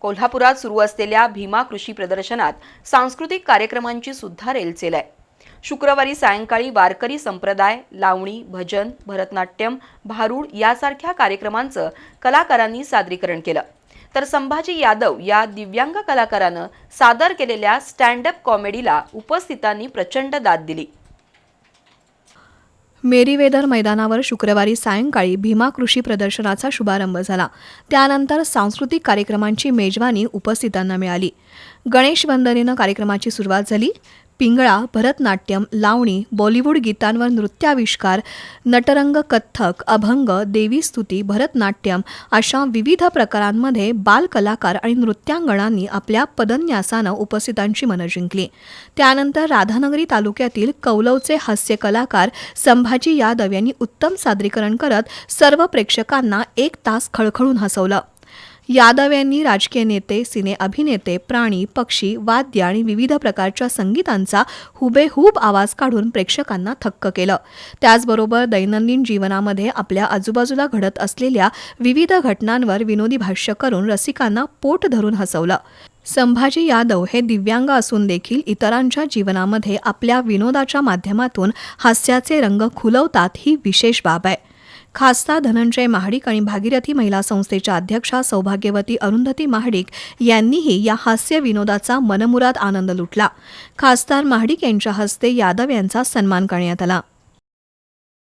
कोल्हापुरात सुरू असलेल्या भीमा कृषी प्रदर्शनात सांस्कृतिक कार्यक्रमांची सुद्धा रेलचेल आहे. शुक्रवारी सायंकाळी वारकरी संप्रदाय लावणी भजन भरतनाट्यम भारूड यासारख्या कार्यक्रमांचं कलाकारांनी सादरीकरण केलं. तर संभाजी यादव या दिव्यांग कलाकारानं सादर केलेल्या स्टँडअप कॉमेडीला उपस्थितांनी प्रचंड दाद दिली. मेरीवेदर मैदानावर शुक्रवारी सायंकाळी भीमा कृषी प्रदर्शनाचा शुभारंभ झाला. त्यानंतर सांस्कृतिक कार्यक्रमांची मेजवानी उपस्थितांना मिळाली. गणेश वंदनेनं कार्यक्रमाची सुरुवात झाली. पिंगळा भरतनाट्यम लावणी बॉलिवूड गीतांवर नृत्याविष्कार नटरंग कथ्थक अभंग देवीस्तुती भरतनाट्यम अशा विविध प्रकारांमध्ये बालकलाकार आणि नृत्यांगणांनी आपल्या पदन्यासानं उपस्थितांची मनं जिंकली. त्यानंतर राधानगरी तालुक्यातील कौलवचे हास्य कलाकार संभाजी यादव यांनी उत्तम सादरीकरण करत सर्व प्रेक्षकांना एक तास खळखळून हसवलं. यादव यांनी राजकीय नेते सिने अभिनेते प्राणी पक्षी वाद्य आणि विविध प्रकारच्या संगीतांचा हुबेहूब आवाज काढून प्रेक्षकांना थक्क केलं. त्याचबरोबर दैनंदिन जीवनामध्ये आपल्या आजूबाजूला घडत असलेल्या विविध घटनांवर विनोदी भाष्य करून रसिकांना पोट धरून हसवलं. संभाजी यादव हे दिव्यांग असून देखील इतरांच्या जीवनामध्ये आपल्या विनोदाच्या माध्यमातून हास्याचे रंग खुलवतात ही विशेष बाब आहे. खासदार धनंजय महाडिक आणि भागीरथी महिला संस्थेच्या अध्यक्षा सौभाग्यवती अरुंधती महाडिक यांनीही या हास्य विनोदाचा मनमुराद आनंद लुटला. खासदार महाडिक यांच्या हस्ते यादव यांचा सन्मान करण्यात आला.